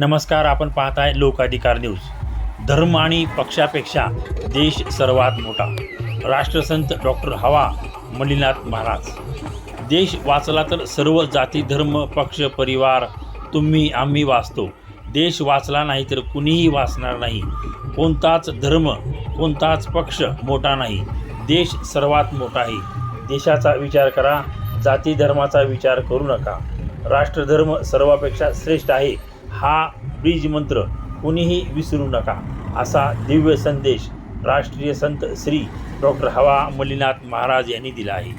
नमस्कार आपण पाहत आहे लोकाधिकार न्यूज. धर्म आणि पक्षापेक्षा देश सर्वात मोठा. राष्ट्रसंत डॉक्टर हवा मलिनाथ महाराज. देश वाचला तर सर्व जाती धर्म पक्ष परिवार तुम्ही आम्ही वाचतो. देश वाचला नाही तर कुणीही वाचणार नाही. कोणताच धर्म कोणताच पक्ष मोठा नाही. देश सर्वात मोठा आहे. देशाचा विचार करा जाती धर्माचा विचार करू नका. राष्ट्रधर्म सर्वापेक्षा श्रेष्ठ आहे. हा ब्रीज मंत्र कुणीही विसरू नका असा दिव्य संदेश राष्ट्रीय संत श्री डॉक्टर हवा मल्लीनाथ महाराज यांनी दिला आहे.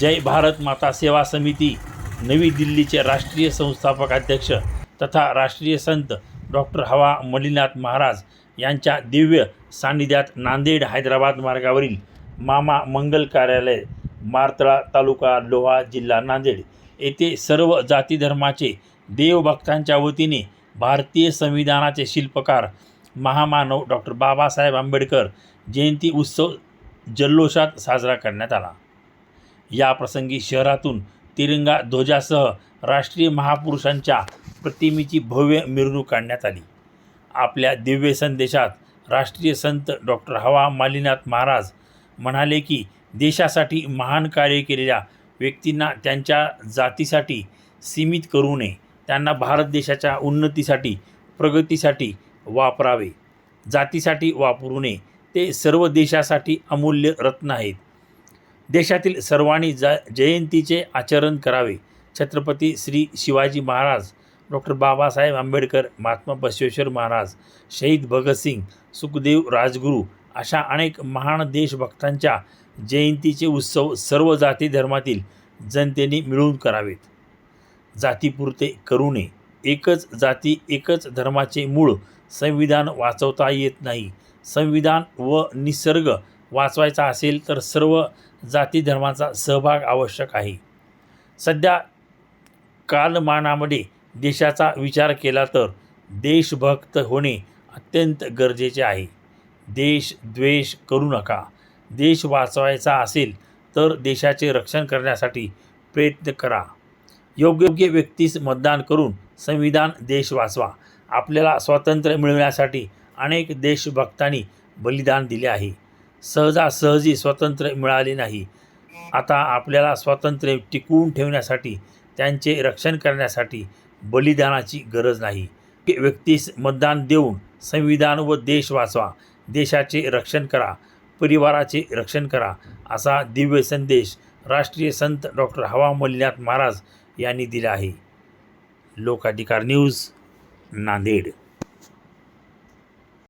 जय भारत माता सेवा समिती नवी दिल्लीचे राष्ट्रीय संस्थापक अध्यक्ष तथा राष्ट्रीय संत डॉक्टर हवा मल्लीनाथ महाराज यांच्या दिव्य सान्निध्यात नांदेड हैदराबाद मार्गावरील मामा मंगल कार्यालय मारतळा तालुका लोहा जिल्हा नांदेड येथे सर्व जाती धर्माचे देवभक्तांच्या वतीने भारतीय संविधानाचे शिल्पकार महामानव डॉक्टर बाबासाहेब आंबेडकर जयंती उत्सव जल्लोषात साजरा करण्यात आला. या प्रसंगी शहरातून तिरंगा ध्वजासह राष्ट्रीय महापुरुषांच्या प्रतिमेची भव्य मिरवणूक काढण्यात आली. आपल्या दिव्य संदेशात राष्ट्रीय संत डॉक्टर हवा मालिनाथ महाराज म्हणाले की देशासाठी महान कार्य केलेल्या व्यक्तींना त्यांच्या जातीसाठी सीमित करू नये. त्यांना भारत देशाच्या उन्नतीसाठी प्रगतीसाठी वापरावे. जातीसाठी वापरू नये. ते सर्व देशासाठी अमूल्य रत्न आहेत. देशातील सर्वांनी ज जयंतीचे आचरण करावे. छत्रपती श्री शिवाजी महाराज डॉक्टर बाबासाहेब आंबेडकर महात्मा बसवेश्वर महाराज शहीद भगतसिंग सुखदेव राजगुरू अशा अनेक महान देशभक्तांच्या जयंतीचे उत्सव सर्व जाती धर्मातील जनतेने मिळून करावेत. जातीपुरते करू नये. एकच जाती एकच धर्माचे मूळ संविधान वाचवता येत नाही. संविधान व निसर्ग वाचवायचा असेल तर सर्व जाती धर्माचा सहभाग आवश्यक आहे. सध्या कालमानामध्ये देशाचा विचार केला तर देशभक्त होणे अत्यंत गरजेचे आहे. देश द्वेष करू नका. देश वाचवायचा असेल तर देशाचे रक्षण करण्यासाठी प्रयत्न करा. योग्य योग्य व्यक्तीस मतदान करून संविधान देश वाचवा. आपल्याला स्वातंत्र्य मिळवण्यासाठी अनेक देशभक्तांनी बलिदान दिले आहे. सहजासहजी स्वातंत्र्य मिळाले नाही. आता आपल्याला स्वातंत्र्य टिकवून ठेवण्यासाठी त्यांचे रक्षण करण्यासाठी बलिदानाची गरज नाही. व्यक्तीस मतदान देऊन संविधान व देश वाचवा. देशाचे रक्षण करा. परिवाराचे रक्षण करा. असा दिव्य संदेश राष्ट्रीय संत डॉक्टर हवा मल्लीनाथ महाराज यांनी दिला आहे. लोकाधिकार न्यूज नांदेड.